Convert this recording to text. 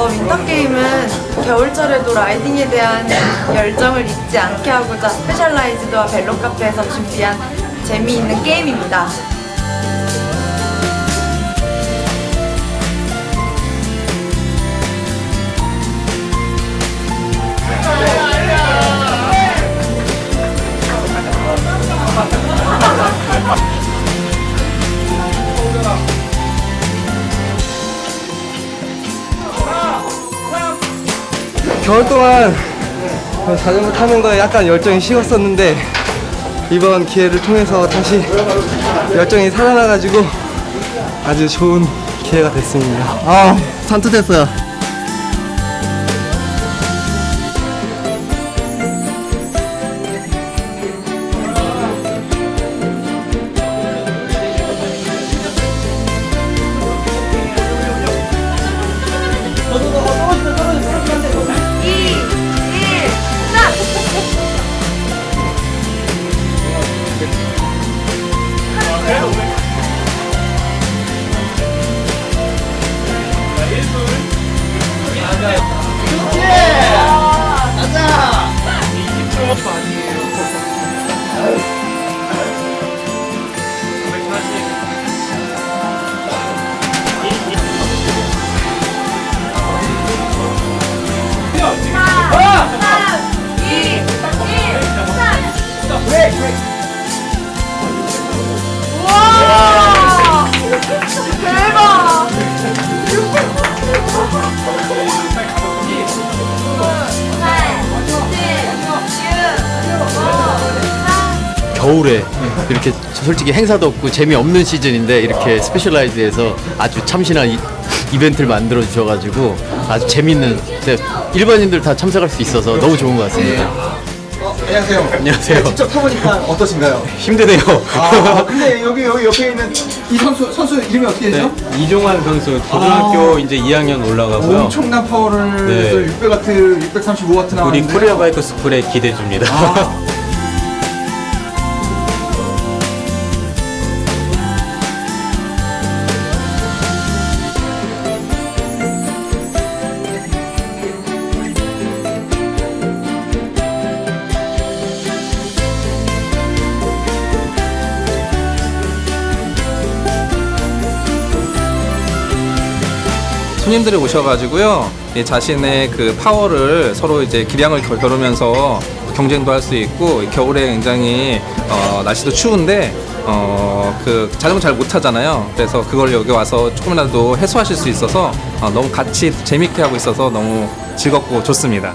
어, 윈터게임은 겨울철에도 라이딩에 대한 열정을 잊지 않게 하고자 스페셜라이즈드와 벨로카페에서 준비한 재미있는 게임입니다. 겨울 동안 자전거 타는 거에 약간 열정이 식었었는데 이번 기회를 통해서 다시 열정이 살아나가지고 아주 좋은 기회가 됐습니다. 아, 산뜻했어요. nobody 겨울에 이렇게 솔직히 행사도 없고 재미없는 시즌인데 이렇게 스페셜라이즈에서 아주 참신한 이, 이벤트를 만들어 주셔가지고 아주 재밌는 네, 일반인들 다 참석할 수 있어서 너무 좋은 것 같습니다. 안녕하세요. 안녕하세요. 직접 타보니까 어떠신가요? 힘드네요. 아, 근데 여기 여기 옆에 있는 이 선수 선수 이름이 어떻게 되죠? 이종환 선수 고등학교 이제 2학년 올라가고요. 엄청난 파워를 네. 600와트, 635와트 우리 나왔는데 코리아 바이크 스쿨에 기대 줍니다. 아, 손님들이 오셔가지고요 이 자신의 그 파워를 서로 이제 기량을 겨루면서 경쟁도 할 수 있고 겨울에 굉장히 어, 날씨도 추운데 어, 그 자전거 잘 못 타잖아요. 그래서 그걸 여기 와서 조금이라도 해소하실 수 있어서 어, 너무 같이 재밌게 하고 있어서 너무 즐겁고 좋습니다.